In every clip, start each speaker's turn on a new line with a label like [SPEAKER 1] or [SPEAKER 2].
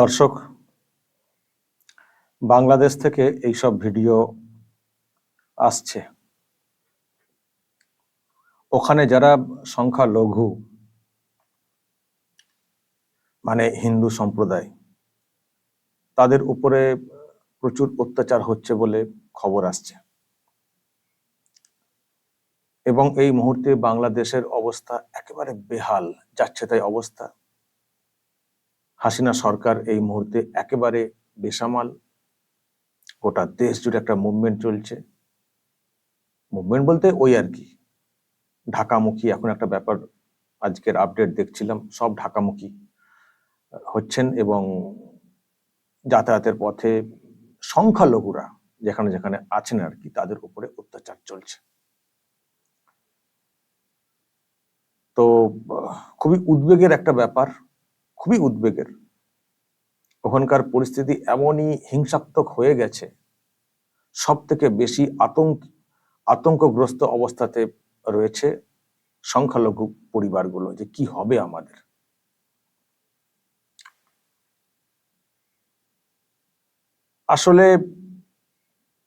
[SPEAKER 1] দর্শক, বাংলাদেশ থেকে এইসব ভিডিও আসছে। ওখানে যারা সংখ্যা লঘু মানে হিন্দু সম্প্রদায়, তাদের উপরে প্রচুর অত্যাচার হচ্ছে বলে খবর আসছে। এবং এই মুহূর্তে বাংলাদেশের অবস্থা একেবারে বেহাল, যাচ্ছে তাই অবস্থা। হাসিনা সরকার এই মুহূর্তে একেবারে বেসামাল। গোটা দেশ জুড়ে একটা মুভমেন্ট চলছে। মুভমেন্ট বলতে ওই আর কি। ঢাকামুখী এখন একটা ব্যাপার। আজকের আপডেট দেখছিলাম, সব ঢাকামুখী হচ্ছেন এবং যাতায়াতের পথে সংখ্যালঘুরা যেখানে যেখানে আছেন আর কি, তাদের উপরে অত্যাচার চলছে। তো খুবই উদ্বেগের একটা ব্যাপার। খুবই উদ্বেগের। ওখানকার পরিস্থিতি এমনই হিংসাত্মক হয়ে গেছে সব থেকে বেশি আতঙ্ক, আতঙ্কগ্রস্ত অবস্থাতে রয়েছে সংখ্যালঘু পরিবারগুলো যে কি হবে আমাদের। আসলে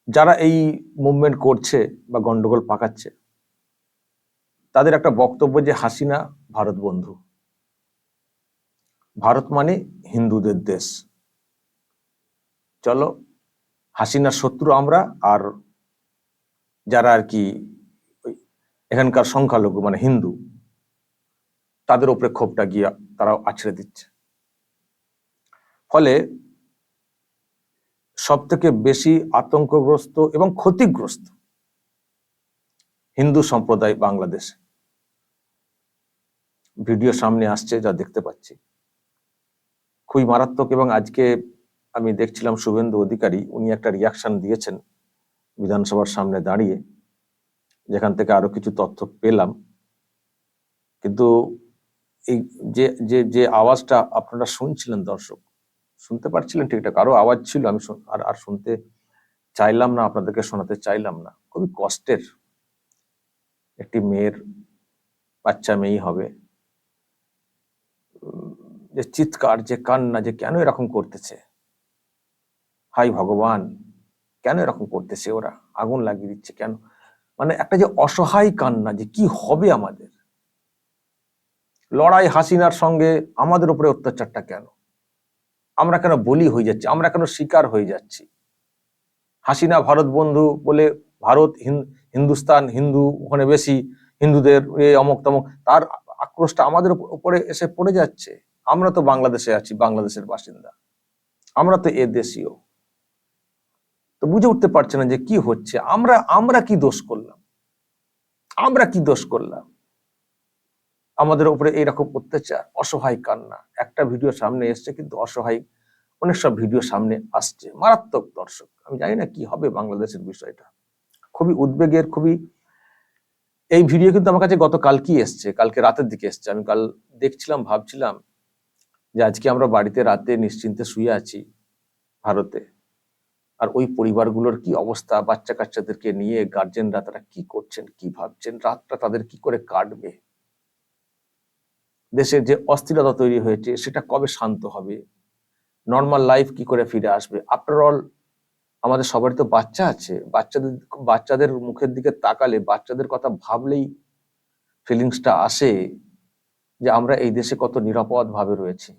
[SPEAKER 1] যারা এই মুভমেন্ট করছে বা গন্ডগোল পাকাচ্ছে, তাদের একটা বক্তব্য যে হাসিনা ভারত বন্ধু। ভারত মানে হিন্দুদের দেশ। চলো, হাসিনার শত্রু আমরা আর যারা আর কি এখানকার সংখ্যালঘু মানে হিন্দু, তাদের উপরে ক্ষোভটা গিয়ে তারাও আছড়ে দিচ্ছে। ফলে সব থেকে বেশি আতঙ্কগ্রস্ত এবং ক্ষতিগ্রস্ত হিন্দু সম্প্রদায় বাংলাদেশে। ভিডিও সামনে আসছে, যা দেখতে পাচ্ছি। খুবই মারাত্মক এবং আজকে আমি দেখছিলাম শুভেন্দু অধিকারী, উনি একটা রিয়াকশন দিয়েছেন বিধানসভার সামনে দাঁড়িয়ে, যেখান থেকে আরও কিছু তথ্য পেলাম। কিন্তু এই যে যে যে আওয়াজটা আপনারা শুনছিলেন দর্শক, শুনতে পারছিলেন ঠিকঠাক আরও আওয়াজ ছিল, আমি আর আর শুনতে চাইলাম না, আপনাদেরকে শোনাতে চাইলাম না। খুবই কষ্টের একটি মেয়ের বাচ্চা মেয়েই হবে। যে চিৎকার, যে কান্না, যে কেন এরকম করতেছে? হাই ভগবান, কেন এরকম করতেছে ওরা? আগুন লাগিয়ে দিচ্ছে কেন? মানে একটা যে অসহায় কান্না যে কি হবে আমাদের? লড়াই হাসিনার সঙ্গে আমাদের উপরে অত্যাচারটা কেন? আমরা কেন বলি হয়ে যাচ্ছি? আমরা কেন শিকার হয়ে যাচ্ছি? হাসিনা ভারত বন্ধু বলে ভারত, হিন- হিন্দুস্তান, হিন্দু, ওখানে বেশি হিন্দুদের এ অমক তমক তার আক্রোশটা আমাদের উপরে এসে পড়ে যাচ্ছে। আমরা তো বাংলাদেশে আছি, বাংলাদেশের বাসিন্দা। আমরা তো এ দেশীয়। তো বুঝে উঠতে পারছে না যে কি হচ্ছে। আমরা আমরা কি দোষ করলাম? আমরা কি দোষ করলাম? আমাদের উপরে এইরকম অত্যাচার, অসহায় কান্না। একটা ভিডিও সামনে এসছে, কিন্তু অসহায়, অনেক সব ভিডিও সামনে আসছে। মারাত্মক দর্শক। আমি জানি না কি হবে বাংলাদেশের বিষয়টা। খুবই উদ্বেগের, খুবই এই ভিডিও কিন্তু আমার কাছে গতকালকেই এসছে। কালকে রাতের দিকে এসছে। আমি কাল দেখছিলাম, ভাবছিলাম যে আজকে আমরা বাড়িতে রাতে নিশ্চিন্তে শুয়ে আছি ভারতে। আর ওই পরিবারগুলোর কি অবস্থা? বাচ্চা কাচ্চাদেরকে নিয়ে গার্জেনরা তারা কি করছেন, কি ভাবছেন? রাতটা তাদের কি করে কাটবে? দেশের যে অস্থিরতা তৈরি হয়েছে, সেটা কবে শান্ত হবে? নর্মাল লাইফ কি করে ফিরে আসবে? আফটার অল আমাদের সবারই তো বাচ্চা আছে। বাচ্চাদের বাচ্চাদের মুখের দিকে তাকালে, বাচ্চাদের কথা ভাবলেই ফিলিংসটা আসে। যে আমরা এই দেশে কত নিরাপদ ভাবে রয়েছি।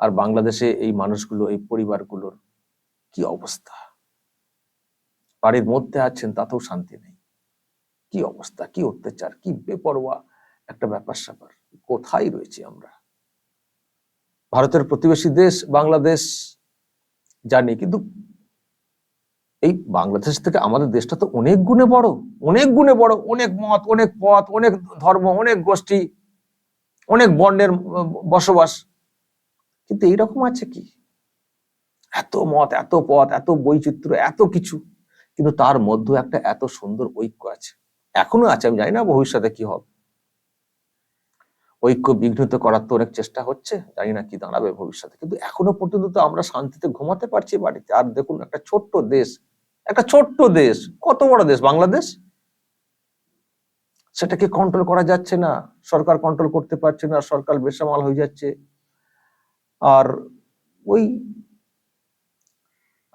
[SPEAKER 1] আর বাংলাদেশে এই মানুষগুলো, এই পরিবারগুলোর কি অবস্থা? বাড়ির মধ্যে আছেন, তাতেও শান্তি নেই। কি অবস্থা, কি অত্যাচার, কি বেপরোয়া একটা ব্যাপার স্যাপার। কোথায় রয়েছি আমরা? ভারতের প্রতিবেশী দেশ, বাংলাদেশ, জানি, কিন্তু এই বাংলাদেশ থেকে আমাদের দেশটা তো অনেক গুণে বড়, অনেক গুণে বড়, অনেক মত, অনেক পথ, অনেক ধর্ম, অনেক গোষ্ঠী। অনেক বর্ণের বসবাস। কিন্তু এইরকম আছে কি? এত মত, এত পথ, এত বৈচিত্র্য, এত কিছু। কিন্তু তার মধ্যে একটা এত সুন্দর ঐক্য আছে। এখনও আছে, আমি জানি না ভবিষ্যতে কি হবে। ঐক্য বিঘ্নিত করার তো অনেক চেষ্টা হচ্ছে, জানি না কি দাঁড়াবে ভবিষ্যতে। কিন্তু এখনও পর্যন্ত তো আমরা শান্তিতে ঘুমাতে পারছি বাড়িতে। আর দেখুন, একটা ছোট্ট দেশ, একটা ছোট্ট দেশ, কত বড় দেশ? বাংলাদেশ? সেটাকে কন্ট্রোল করা যাচ্ছে না, সরকার কন্ট্রোল করতে পারছে না, সরকার বেসামাল হয়ে যাচ্ছে। আর ওই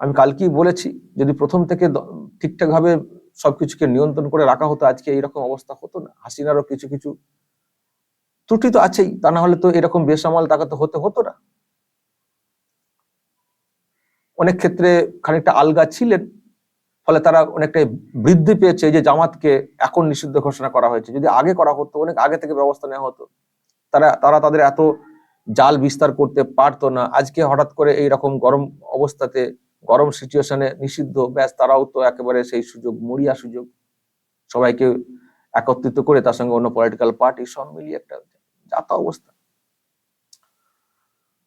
[SPEAKER 1] আমি কালকেই বলেছি, যদি প্রথম থেকে দ- ঠিকঠাক ভাবে সবকিছুকে নিয়ন্ত্রণ করে রাখা হতো, আজকে এইরকম অবস্থা হতো না। হাসিনারও কিছু কিছু ত্রুটি তো আছেই, তা না হলে তো এরকম বেসামাল টাকা তো হতে হতো না। অনেক ক্ষেত্রে খানিকটা আলগা ছিলেন ফলে তারা অনেকটাই বৃদ্ধি পেয়েছে যে জামাতকে এখন নিষিদ্ধ ঘোষণা করা হয়েছে। যদি আগে করা হতো, অনেক আগে থেকে ব্যবস্থা নেওয়া হতো, তারা তারা তাদের এত জাল বিস্তার করতে পারতো না। আজকে হঠাৎ করে এই রকম গরম অবস্থাতে, গরম সিচুয়েশনে নিষিদ্ধ, ব্যাস তারাও তো একেবারে সেই সুযোগ, মরিয়া সুযোগ। সবাইকে একত্রিত করে তার সঙ্গে অন্য পলিটিক্যাল পার্টি সব মিলিয়ে একটা যাতা অবস্থা।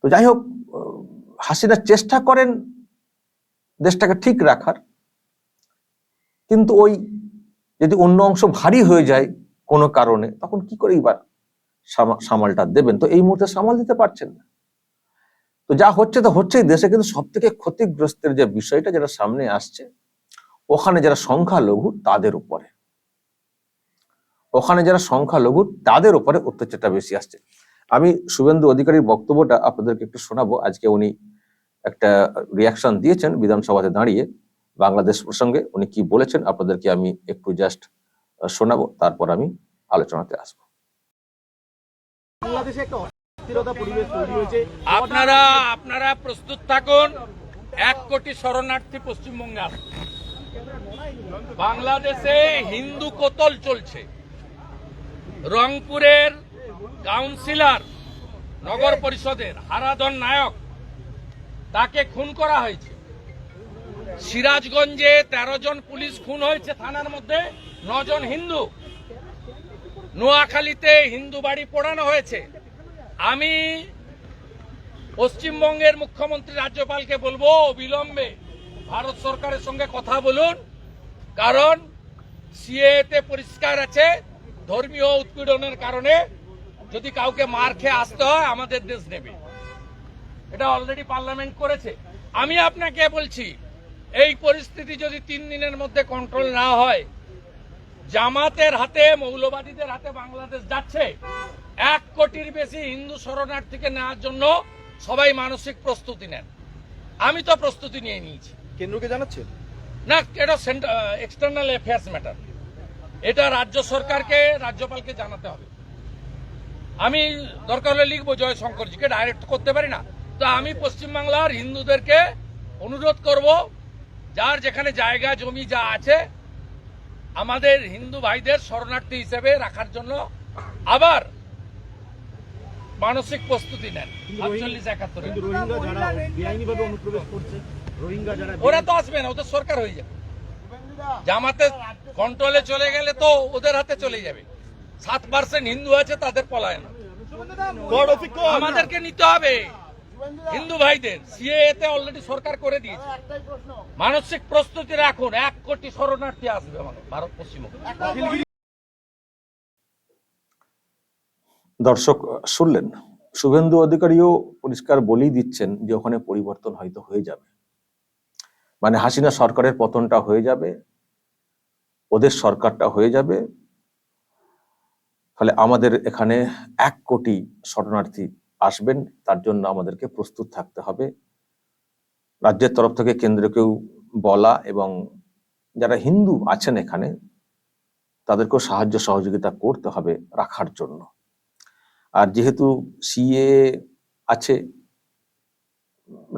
[SPEAKER 1] তো যাই হোক হাসিনা চেষ্টা করেন দেশটাকে ঠিক রাখার। কিন্তু ওই যদি অন্য অংশ ভারী হয়ে যায় কোনো কারণে, তখন কি করে এবার সামা- সামালটা দেবেন? তো এই মুহূর্তে সামাল দিতে পারছেন না। তো যা হচ্ছে তো হচ্ছেই। দেশে কিন্তু সব থেকে ক্ষতিগ্রস্তের যে বিষয়টা যেটা সামনে আসছে, ওখানে যারা সংখ্যালঘু তাদের উপরে। ওখানে যারা সংখ্যালঘু তাদের উপরে অত্যাচারটা বেশি আসছে। আমি শুভেন্দু অধিকারীর বক্তব্যটা আপনাদেরকে একটু শোনাবো। আজকে উনি একটা রিয়াকশন দিয়েছেন বিধানসভাতে দাঁড়িয়ে। বাংলাদেশ প্রসঙ্গে উনি কি বলেছেন আপনাদেরকে আমি একটু জাস্ট শোনাবো তারপর আমি আলোচনাতে আসব।
[SPEAKER 2] বাংলাদেশে একটা অস্থিরতা পরিবেশ তৈরি হয়েছে।
[SPEAKER 3] আপনারা আপনারা প্রস্তুত থাকুন এক কোটি শরণার্থী পশ্চিমবঙ্গে আসবে বাংলাদেশে হিন্দু কোতল চলছে। রংপুরের কাউন্সিলর নগর পরিষদের হারাধন নায়ক তাকে খুন করা হয়েছে। সিরাজগঞ্জে তেরো জন পুলিশ খুন হয়েছে থানার মধ্যে, নজন হিন্দু। নোয়াখালীতে হিন্দু বাড়ি পোড়ানো হয়েছে। আমি পশ্চিমবঙ্গের মুখ্যমন্ত্রী রাজ্যপালকে বলব, অবিলম্বে ভারত সরকারের সঙ্গে কথা বলুন, কারণ সিএতে পরিষ্কার আছে, ধর্মীয় উৎপীড়নের কারণে যদি কাউকে মার খেয়ে আসতে হয়, আমাদের দেশ নেবে। এটা অলরেডি পার্লামেন্ট করেছে। আমি আপনাকে বলছি এই পরিস্থিতি যদি তিন দিনের মধ্যে কন্ট্রোল না হয় জামাতের হাতে মৌলবাদীদের হাতে বাংলাদেশ যাচ্ছে এক কোটির বেশি হিন্দু শরণার্থীকে নেওয়ার জন্য সবাই মানসিক প্রস্তুতি নেন। আমি তো প্রস্তুতি নিয়ে নিয়েছি।
[SPEAKER 2] কেন্দ্রকে জানাচ্ছেন
[SPEAKER 3] না এটা এক্সটার্নাল অ্যাফেয়ার্স ম্যাটার এটা রাজ্য সরকারকে রাজ্যপালকে জানাতে হবে। আমি দরকার হলে লিখব জয় শঙ্করজিকে ডাইরেক্ট করতে পারি না। তো আমি পশ্চিমবাংলার হিন্দুদেরকে অনুরোধ করব যার যেখানে জায়গা জমি যা আছে আমাদের হিন্দু ভাইদের শরণার্থী হিসেবে রাখার জন্য আবার মানসিক প্রস্তুতি নেন। আটচল্লিশ একাত্তরে।
[SPEAKER 2] কিন্তু রোহিঙ্গা যারা বেআইনিভাবে অনুপ্রবেশ করছে রোহিঙ্গা যারা
[SPEAKER 3] ওরা তো আসবে না ওদের সরকার হয়ে যাবে। জামাতে কন্ট্রোলে চলে গেলে তো ওদের হাতে চলে যাবে। সাত পার্সেন্ট হিন্দু আছে তাদের পলায়ন। আমাদেরকে নিতে হবে। হিন্দু ভাইদের সিএ তে অলরেডি সরকার করে দিয়েছে। মানসিক প্রস্তুতি রাখুন এক কোটি শরণার্থী আসবে আমাদের ভারত পশ্চিমবঙ্গ।
[SPEAKER 1] দর্শক শুনলেন? শুভেন্দু অধিকারীও পরিষ্কার বলেই দিচ্ছেন যে ওখানে পরিবর্তন হয়তো হয়ে যাবে। মানে হাসিনা সরকারের পতনটা হয়ে যাবে ওদের সরকারটা হয়ে যাবে ফলে আমাদের এখানে এক কোটি শরণার্থী আসবেন, তার জন্য আমাদেরকে প্রস্তুত থাকতে হবে। রাজ্যের তরফ থেকে কেন্দ্রকেও বলা এবং যারা হিন্দু আছেন এখানে, তাদেরকেও সাহায্য সহযোগিতা করতে হবে রাখার জন্য। আর যেহেতু সিএ আছে,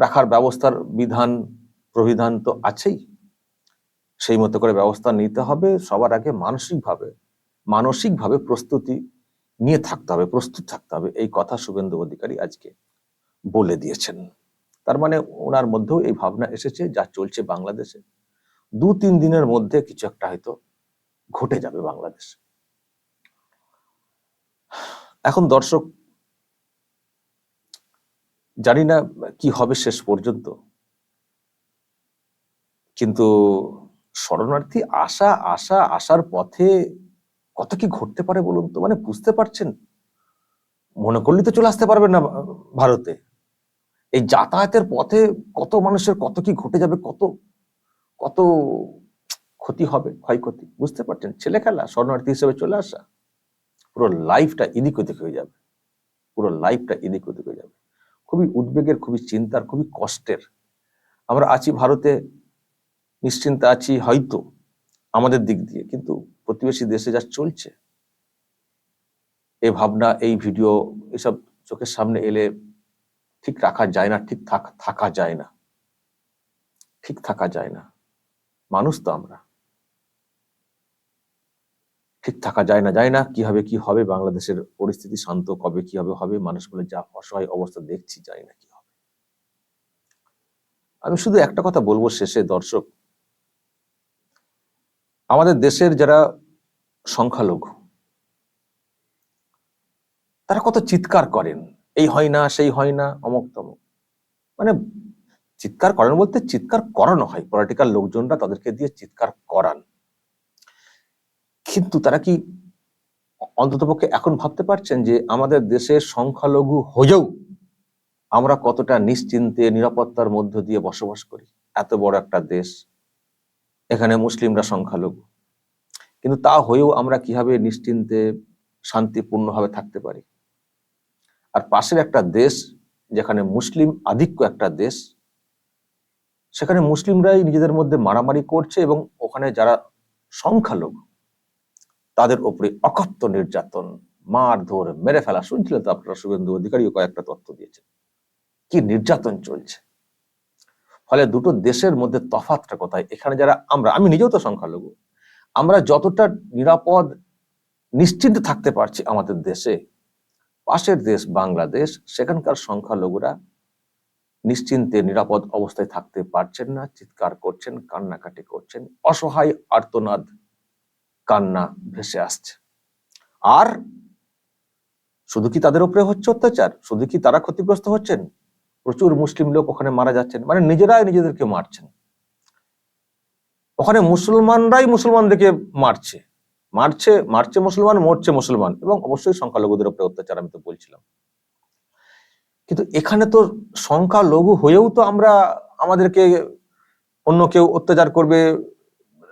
[SPEAKER 1] রাখার ব্যবস্থার বিধান, প্রবিধান তো আছেই। সেই মতো করে ব্যবস্থা নিতে হবে, সবার আগে মানসিকভাবে মানসিকভাবে প্রস্তুতি নিয়ে থাকতে হবে, প্রস্তুত থাকতে হবে। এই কথা শুভেন্দু অধিকারী আজকে বলে দিয়েছেন। তার মানে ওনার মধ্যেও এই ভাবনা এসেছে যা চলছে বাংলাদেশে। দু তিন দিনের মধ্যে কিছু একটা হয়তো ঘটে যাবে বাংলাদেশে। এখন দর্শক, জানি না কি হবে শেষ পর্যন্ত। কিন্তু শরণার্থী আসা আসা, আসার পথে কত কি ঘটতে পারে বলুন তো? মানে বুঝতে পারছেন? মনে করলে তো চলে আসতে পারবেন না ভারতে। এই যাতায়াতের পথে কত মানুষের কত কি ঘটে যাবে, কত কত ক্ষতি হবে, ক্ষয়ক্ষতি? বুঝতে পারছেন? ছেলে খেলা, শরণার্থী হিসেবে চলে আসা, পুরো লাইফটা এদিক ওদিক হয়ে যাবে। পুরো লাইফটা এদিক ওদিক হয়ে যাবে। খুবই উদ্বেগের, খুবই চিন্তার, খুবই কষ্টের। আমরা আছি ভারতে, নিশ্চিন্তে আছি হয়তো আমাদের দিক দিয়ে, কিন্তু প্রতিবেশী দেশে যা চলছে এই ভাবনা, এই ভিডিও, এসব চোখের সামনে এলে ঠিক রাখা যায় না, ঠিক থাকা যায় না। ঠিক থাকা যায় না। মানুষ তো আমরা। ঠিক থাকা যায় না যায় না, কি হবে কি হবে, বাংলাদেশের পরিস্থিতি শান্ত কবে, কি হবে হবে মানুষগুলো যা অসহায় অবস্থা দেখছি জানি না, কি হবে। আমি শুধু একটা কথা বলব শেষে, দর্শক আমাদের দেশের যারা সংখ্যালঘু, তারা কত চিৎকার করেন, এই হয় না, সেই হয় না, অমুক তমুক। মানে চিৎকার করেন বলতে চিৎকার করানো হয় পলিটিক্যাল লোকজনরা তাদেরকে দিয়ে চিৎকার করান। কিন্তু তারা কি অন্ততপক্ষে এখন ভাবতে পারছেন যে আমাদের দেশের সংখ্যালঘু হয়েও আমরা কতটা নিশ্চিন্তে, নিরাপত্তার মধ্য দিয়ে বসবাস করি? এত বড় একটা দেশ। এখানে মুসলিমরা সংখ্যালঘু। কিন্তু তা হয়েও আমরা কীভাবে নিশ্চিন্তে, শান্তিপূর্ণভাবে থাকতে পারি? আর পাশের একটা দেশ, যেখানে মুসলিম আধিক্য একটা দেশ, সেখানে মুসলিমরাই নিজেদের মধ্যে মারামারি করছে এবং ওখানে যারা সংখ্যালঘু, তাদের উপরে অকথ্য নির্যাতন মার মারধর, মেরে ফেলা শুনছিলেন তো আপনারা শুভেন্দু অধিকারীও কয়েকটা তথ্য দিয়েছেন। কি নির্যাতন চলছে? ফলে দুটো দেশের মধ্যে তফাতটা কোথায়? এখানে যারা আমরা, আমি নিজেও তো সংখ্যালঘু, আমরা যতটা নিরাপদ, নিশ্চিন্ত থাকতে পারছি আমাদের দেশে, পাশের দেশ বাংলাদেশ, সেখানকার সংখ্যালঘুরা নিশ্চিন্তে, নিরাপদ অবস্থায় থাকতে পারছেন না, চিৎকার করছেন, কান্নাকাটি করছেন, অসহায় আর্তনাদ, কান্না ভেসে আসছে। আর শুধু কি তাদের উপরে হচ্ছে অত্যাচার? শুধু কি তারা ক্ষতিগ্রস্ত হচ্ছেন? প্রচুর মুসলিম লোক ওখানে মারা যাচ্ছেন। মানে নিজেরাই নিজেদেরকে মারছেন। ওখানে মুসলমানরাই মুসলমানদেরকে মারছে। মারছে মারছে মুসলমান, মরছে মুসলমান এবং অবশ্যই সংখ্যালঘুদের উপরে অত্যাচার আমি তো বলছিলাম। কিন্তু এখানে তো সংখ্যালঘু হয়েও তো আমরা আমাদেরকে অন্য কেউ অত্যাচার করবে,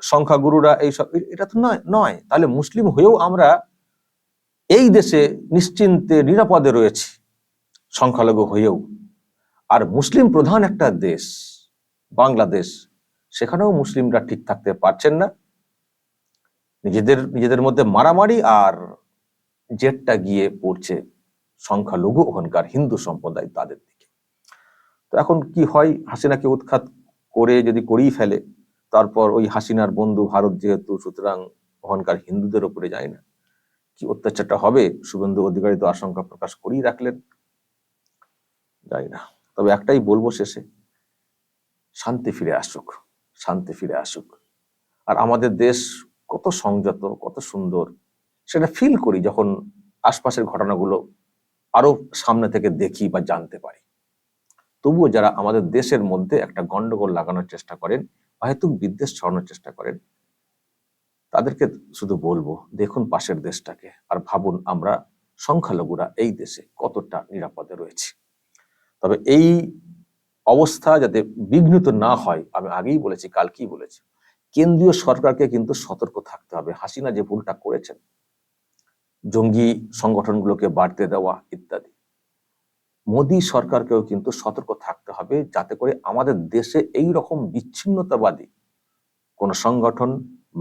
[SPEAKER 1] সংখ্যাগুরুরা এইসব, এটা তো নয় নয়। তাহলে মুসলিম হয়েও আমরা এই দেশে নিশ্চিন্তে, নিরাপদে রয়েছি, সংখ্যালঘু হয়েও। আর মুসলিম প্রধান একটা দেশ, বাংলাদেশ, সেখানেও মুসলিমরা ঠিক থাকতে পারছেন না। নিজেদের নিজেদের মধ্যে মারামারি আর জেটটা গিয়ে পড়ছে সংখ্যালঘু ওখানকার হিন্দু সম্প্রদায় তাদের দিকে। তো এখন কি হয়? হাসিনাকে উৎখাত করে যদি করেই ফেলে, তারপর ওই হাসিনার বন্ধু ভারত যেহেতু, সুতরাং ওখানকার হিন্দুদের উপরে যায় না। কি অত্যাচারটা হবে? শুভেন্দু অধিকারী তো আশঙ্কা প্রকাশ করেই রাখলেন। যাই না। তবে একটাই বলব শেষে, শান্তি ফিরে আসুক, শান্তি ফিরে আসুক। আর আমাদের দেশ কত সংযত, কত সুন্দর, সেটা ফিল করি যখন আশপাশের ঘটনাগুলো আরও সামনে থেকে দেখি বা জানতে পারি। তবুও যারা আমাদের দেশের মধ্যে একটা গন্ডগোল লাগানোর চেষ্টা করেন অহেতুক বিদ্বেষ ছড়ানোর চেষ্টা করেন, তাদেরকে শুধু বলব, দেখুন পাশের দেশটাকে আর ভাবুন আমরা সংখ্যালঘুরা এই দেশে কতটা নিরাপদে রয়েছে। তবে এই অবস্থা যাতে বিঘ্নিত না হয়, আমি আগেই বলেছি, কালকেই বলেছি, কেন্দ্রীয় সরকারকে কিন্তু সতর্ক থাকতে হবে। হাসিনা যে ভুলটা করেছেন, জঙ্গি সংগঠনগুলোকে বাড়তে দেওয়া ইত্যাদি, মোদী সরকারকেও কিন্তু সতর্ক থাকতে হবে যাতে করে আমাদের দেশে এই রকম বিচ্ছিন্নতাবাদী কোন সংগঠন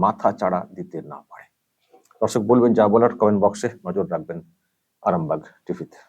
[SPEAKER 1] মাথা চাড়া দিতে না পারে। দর্শক, বলবেন যা বলার, কমেন্ট বক্সে নজর রাখবেন আরামবাগ টিভিতে।